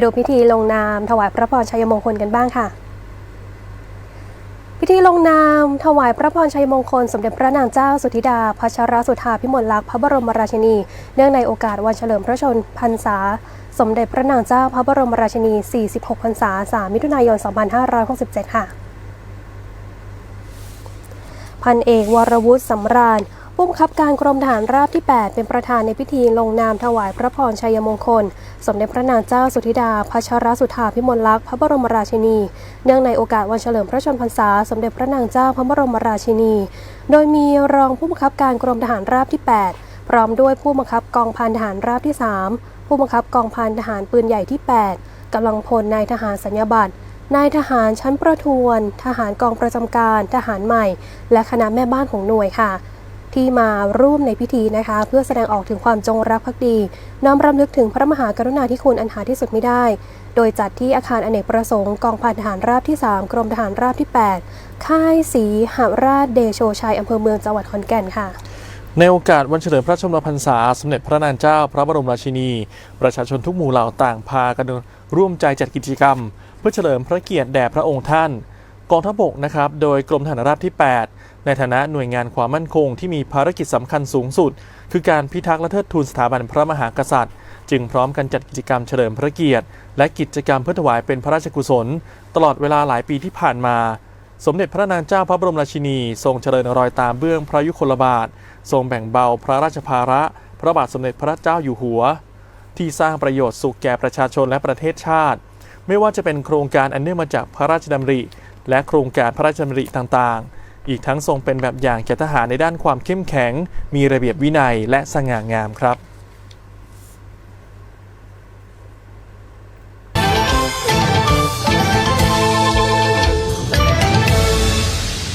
ไปดูพิธีลงนาม ถวายพระพรชัยมงคลกันบ้างค่ะ พิธีลงนาม ถวายพระพรชัยมงคล สมเด็จพระนางเจ้าสุธิดาพัชรสุธาพิมลลักษณ์พระบรมราชินี เนื่องในโอกาสวันเฉลิมพระชนพรรษา สมเด็จพระนางเจ้าพระบรมราชินี 46 พรรษา 3 มิถุนายน 2567 ค่ะ พันเอกวรวุฒิสำราญ ผู้บังคับการกรมทหารราบที่ 8 เป็นประธานในพิธีลงนามถวายพระพรชัยมงคล สมเด็จพระนางเจ้าสุธิดาพัชรสุธาพิมลลักษณ์พระบรมราชินี เนื่องในโอกาสวันเฉลิมพระชนมพรรษา สมเด็จพระนางเจ้าพระบรมราชินี โดยมีรองผู้บังคับการกรมทหารราบที่ 8 พร้อมด้วยผู้บังคับกองพันทหารราบที่ 3 ผู้บังคับกองพันทหารปืนใหญ่ที่ 8กำลังพลนายทหารสัญญาบัตรนายทหารชั้นประทวน ทหารกองประจำการ ทหารใหม่ และคณะแม่บ้านของหน่วยค่ะ ที่มาร่วมในพิธีนะคะ เพื่อแสดงออกถึงความจงรักภักดี น้อมรำลึกถึงพระมหากรุณาธิคุณอันหาที่สุดไม่ได้ โดยจัดที่อาคารอเนกประสงค์กองพันทหารราบที่ 3 กรมทหารราบที่ 8 ค่ายศรีหราชเดโชชัยอำเภอเมืองจังหวัดขอนแก่นค่ะในโอกาสวันเฉลิมพระชนมพรรษา สมเด็จพระนางเจ้าพระบรมราชินี ประชาชนทุกหมู่เหล่าต่างพากันร่วมใจจัดกิจกรรม เพื่อเฉลิมพระเกียรติแด่พระองค์ท่าน กองทัพบกนะครับโดยกรมทหารราบที่ 8 ในฐานะหน่วยงานความมั่นคงที่มีภารกิจสำคัญสูงสุด คือการพิทักษ์และเทิดทูนสถาบันพระมหากษัตริย์ จึงพร้อมกันจัดกิจกรรมเฉลิมพระเกียรติ และกิจกรรมเพื่อถวายเป็นพระราชกุศล ตลอดเวลาหลายปีที่ผ่านมา สมเด็จพระนางเจ้าพระบรมราชินี ทรงเจริญรอยตามเบื้องพระยุคลบาท ทรงแบ่งเบาพระราชภาระ พระบาทสมเด็จพระเจ้าอยู่หัว ที่สร้างประโยชน์สุขแก่ประชาชนและประเทศชาติ ไม่ว่าจะเป็นโครงการอันเนื่องมาจากพระราชดำริ และโครงการพระราชดำริต่างๆ อีกทั้งทรงเป็นแบบอย่างแก่ทหารในด้านความเข้มแข็ง มีระเบียบวินัยและสง่างามครับ